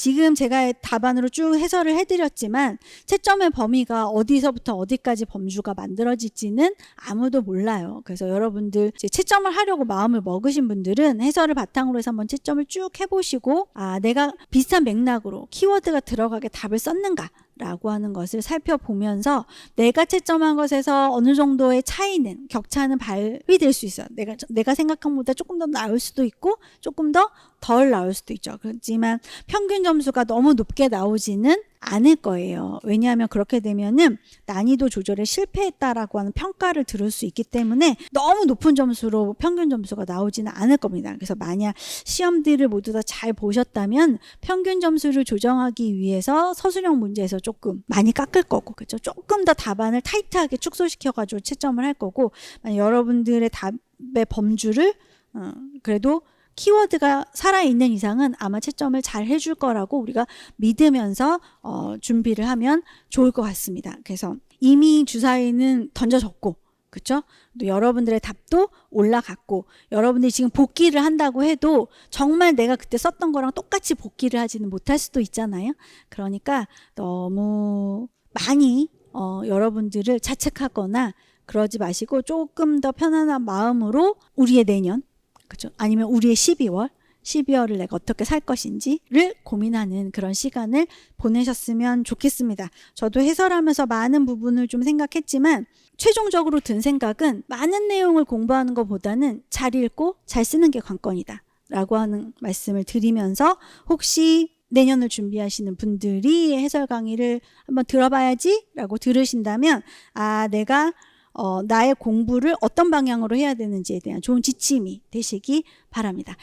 지금 제가 답안으로 쭉 해설을 해드렸지만 채점의 범위가 어디서부터 어디까지 범주가 만들어질지는 아무도 몰라요. 그래서 여러분들 채점을 하려고 마음을 먹으신 분들은 해설을 바탕으로 해서 한번 채점을 쭉 해보시고 아 내가 비슷한 맥락으로 키워드가 들어가게 답을 썼는가 라고 하는 것을 살펴보면서 내가 채점한 것에서 어느 정도의 차이는 격차는 발휘될 수 있어요. 내가 내가 생각한 것보다 조금 더 나을 수도 있고 조금 더 덜 나올 수도 있죠. 그렇지만 평균 점수가 너무 높게 나오지는 않을 거예요. 왜냐하면 그렇게 되면은 난이도 조절에 실패했다라고 하는 평가를 들을 수 있기 때문에 너무 높은 점수로 평균 점수가 나오지는 않을 겁니다. 그래서 만약 시험들을 모두 다 잘 보셨다면 평균 점수를 조정하기 위해서 서술형 문제에서 조금 많이 깎을 거고 그렇죠. 조금 더 답안을 타이트하게 축소시켜 가지고 채점을 할 거고 여러분들의 답의 범주를 어, 그래도 키워드가 살아있는 이상은 아마 채점을 잘 해줄 거라고 우리가 믿으면서 어, 준비를 하면 좋을 것 같습니다. 그래서 이미 주사위는 던져졌고 그렇죠? 또 여러분들의 답도 올라갔고 여러분들이 지금 복귀를 한다고 해도 정말 내가 그때 썼던 거랑 똑같이 복귀를 하지는 못할 수도 있잖아요. 그러니까 너무 많이 어, 여러분들을 자책하거나 그러지 마시고 조금 더 편안한 마음으로 우리의 내년 그죠? 아니면 우리의 12월 12월을 내가 어떻게 살 것인지를 고민하는 그런 시간을 보내셨으면 좋겠습니다. 저도 해설하면서 많은 부분을 좀 생각했지만 최종적으로 든 생각은 많은 내용을 공부하는 것보다는 잘 읽고 잘 쓰는 게 관건이다. 라고 하는 말씀을 드리면서 혹시 내년을 준비하시는 분들이 해설 강의를 한번 들어봐야지 라고 들으신다면 아, 내가 어, 나의 공부를 어떤 방향으로 해야 되는지에 대한 좋은 지침이 되시기 바랍니다.